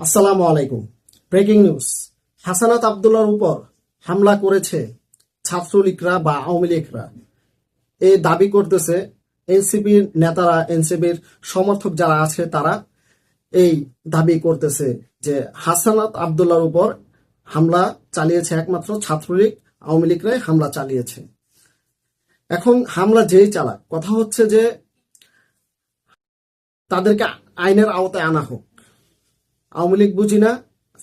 আসসালামু আলাইকুম। Breaking news. Hasnat আবদুল্লার উপর হামলা করেছে ছাত্রলীগরা বা আওয়ামী লীগরা। এ দাবি করতেছে এনসিপির নেতারা, এনসিপির সমর্থক যারা আছে তারা এই দাবি করতেছে যে হাসানাত আবদুল্লার উপর হামলা চালিয়েছে একমাত্র ছাত্রলীগ, আওয়ামী লীগরাই হামলা চালিয়েছে। এখন হামলা যেই চালাক, কথা হচ্ছে যে তাদেরকে আইনের আওতায় আনা হোক। আওয়ামী লীগ বুঝি না,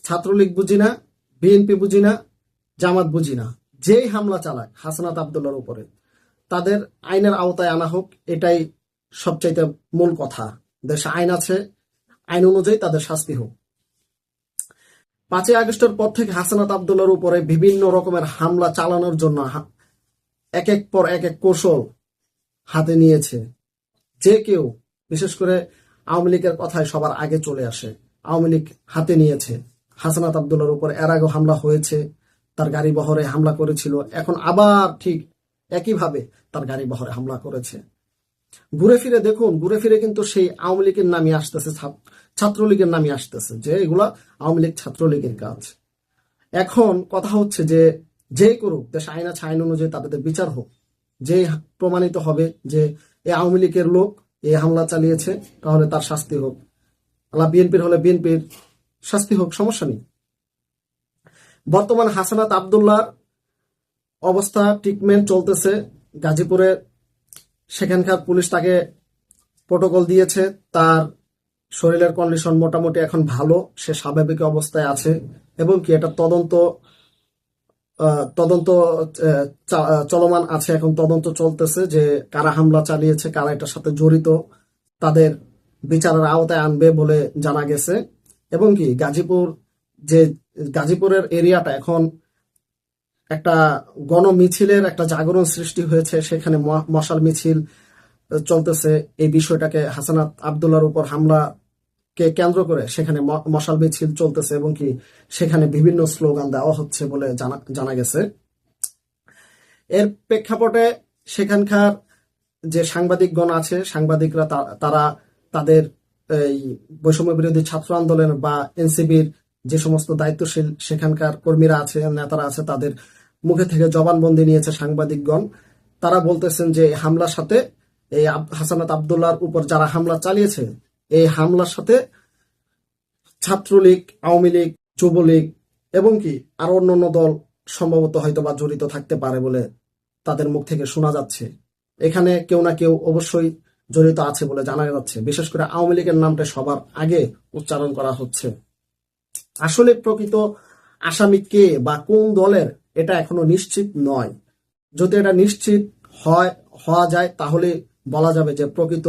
ছাত্রলীগ বুঝি না বিএনপি বুঝি না, জামাত বুঝি না। যেই হামলা চালাক হাসনাত আবদুল্লার উপরে, তাদের আইনের আওতায় আনা হোক, এটাই সবচাইতে মূল কথা। দেশে আইন আছে, আইন অনুযায়ী তাদের শাস্তি হোক। পাঁচই আগস্টের পর থেকে হাসনাত আবদুল্লার উপরে বিভিন্ন রকমের হামলা চালানোর জন্য এক এক পর এক এক কৌশল হাতে নিয়েছে। যে কেউ, বিশেষ করে আওয়ামী লীগের কথায় সবার আগে চলে আসে। আওয়ামী লীগ হাতে নিয়েছে। হাসানাত আবদুল্লার উপর এর আগেও হামলা হয়েছে। তার গাড়ি বহরে হামলা করেছিল। এখন আবার ঠিক একইভাবে তার গাড়ি বহরে হামলা করেছে। ঘুরে ফিরে দেখুন, ঘুরে ফিরে কিন্তু সেই আওয়ামী লীগের নামই আসতেছে ছাত্রলীগের নামই আসতেছে। যে এগুলা আওয়ামী লীগ ছাত্রলীগের কাজ। এখন কথা হচ্ছে যে যেই করুক, দেশ আইন আছে, আইন অনুযায়ী তাদের বিচার হোক। যে প্রমাণিত হবে যে এ আওয়ামী লীগের লোক এ হামলা চালিয়েছে, তাহলে তার শাস্তি হোক। আল্লাহ বিএনপির হলে বিএনপির শাস্তি হোক, সমস্যা নেই। বর্তমান হাসানাত আবদুল্লার অবস্থা ট্রিটমেন্ট চলতেছে গাজীপুরে। সেখানকার পুলিশ তাকে প্রোটোকল দিয়েছে। তার শরীরের কন্ডিশন মোটামুটি এখন ভালো, সে স্বাভাবিক অবস্থায় আছে। এবং কি এটা তদন্ত তদন্ত চলমান আছে। এখন তদন্ত চলতেছে যে কারা হামলা চালিয়েছে, কারা এটার সাথে জড়িত, তাদের বিচারের আওতায় আনবে বলে জানা গেছে। এবং কি, গাজীপুর যে, গাজীপুরের এরিয়াটা এখন একটা গণ মিছিলের একটা জাগরণ সৃষ্টি হয়েছে। সেখানে মশাল মিছিল চলতেছে। এই বিষয়টাকে হাসানাত আবদুল্লার উপর হামলা কে কেন্দ্র করে সেখানে মশাল মিছিল চলতেছে এবং কি সেখানে বিভিন্ন স্লোগান দেওয়া হচ্ছে বলে জানা জানা গেছে। এর প্রেক্ষাপটে সেখানকার যে সাংবাদিকগণ আছে, সাংবাদিকরা তারা তাদের এই বৈষম্য বিরোধী ছাত্র আন্দোলন বা এনসিবির যে সমস্ত দায়িত্বশীল সেখানকার কর্মীরা আছে নেতারা আছে, তাদের মুখে থেকে জবানবন্দি নিয়েছে সাংবাদিকগণ। তারা বলতেছেন যে হামলার সাথে এই হাসানাত আবদুল্লার উপর যারা হামলা চালিয়েছে, এই হামলার সাথে ছাত্রলীগ, আওয়ামী লীগ, যুবলীগ এবং কি আরও অন্যান্য দল সম্ভবত হয়তো বা জড়িত থাকতে পারে বলে তাদের মুখ থেকে শোনা যাচ্ছে। এখানে কেউ না কেউ অবশ্যই জড়িত আছে বলে জানা যাচ্ছে। বিশেষ করে আওয়ামী লীগের নামটা সবার আগে উচ্চারণ করা হচ্ছে। আসলে প্রকৃত আসামি কে বা কোন দলের এটা এখনও নিশ্চিত নয়। যদি এটা নিশ্চিত হয়, হওয়া যায়, তাহলে বলা যাবে যে প্রকৃত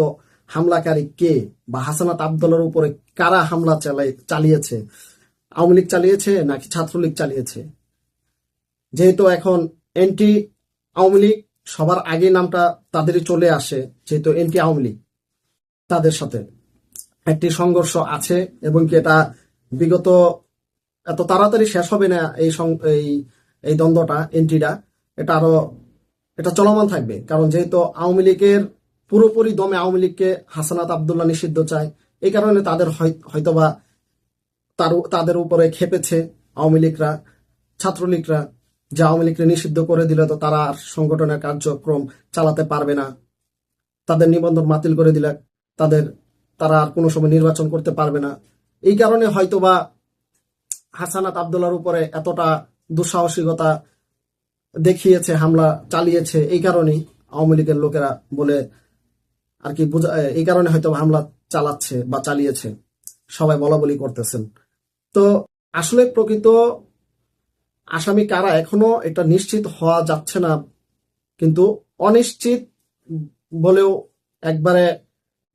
হামলাকারী কে বা হাসানাত আবদুল্লার উপরে কারা হামলা চালিয়েছে? আওয়ামী লীগ চালিয়েছে নাকি ছাত্রলীগ চালিয়েছে? যেহেতু এখন এন্টি আওয়ামী লীগ সবার আগে নামটা তাদেরই চলে আসে, যেহেতু এনটি আওয়ামী লীগ তাদের সাথে। একটি সংঘর্ষ আছে এবং কি এটা বিগত এত তাড়াতাড়ি শেষ হবে না এই এই এই দ্বন্দ্বটা এন্ট্রিটা এটা আরও, এটা চলমান থাকবে, কারণ যেহেতু আওয়ামী লীগের পুরোপুরি দমে আওয়ামী লীগকে হাসানাত আবদুল্লাহ নিষিদ্ধ চায়, এই কারণে তাদের হয়- হয়তোবা তার তাদের উপরে খেপেছে আওয়ামী লীগরা, ছাত্রলীগরা। যে আওয়ামী লীগকে নিষিদ্ধ করে দিলে তো তারা আর সংগঠনের কার্যক্রম চালাতে পারবে না। তাদের নিবন্ধন বাতিল করে দিলে তাদের, তারা আর কোনো সময় নির্বাচন করতে পারবে না। এই কারণে হয়তোবা হাসানাত আবদুল্লার উপরে এতটা দুঃসাহসিকতা দেখিয়েছে, হামলা চালিয়েছে, এই কারণেই আওয়ামী লীগের লোকেরা বলে আর কি বোঝা, এই কারণে হয়তো হামলা চালাচ্ছে বা চালিয়েছে। সবাই বলা বলি করতেছেন। তো আসলে প্রকৃত আসামি কারা এখনও এটা নিশ্চিত হওয়া যাচ্ছে না, কিন্তু অনিশ্চিত বলেও একবারে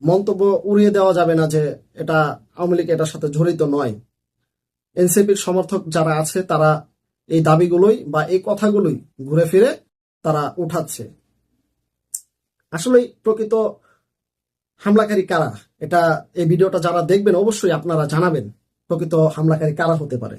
মন্তব্য উড়িয়ে দেওয়া যাবে না যে এটা আওয়ামী লীগ এটার সাথে জড়িত নয়। এনসিপির সমর্থক যারা আছে, তারা এই দাবিগুলোই বা এই কথাগুলোই ঘুরে ফিরে তারা উঠাচ্ছে। আসলে প্রকৃত হামলাকারী কারা? এটা এই ভিডিওটা যারা দেখবেন, অবশ্যই আপনারা জানাবেন, প্রকৃত হামলাকারী কারা হতে পারে।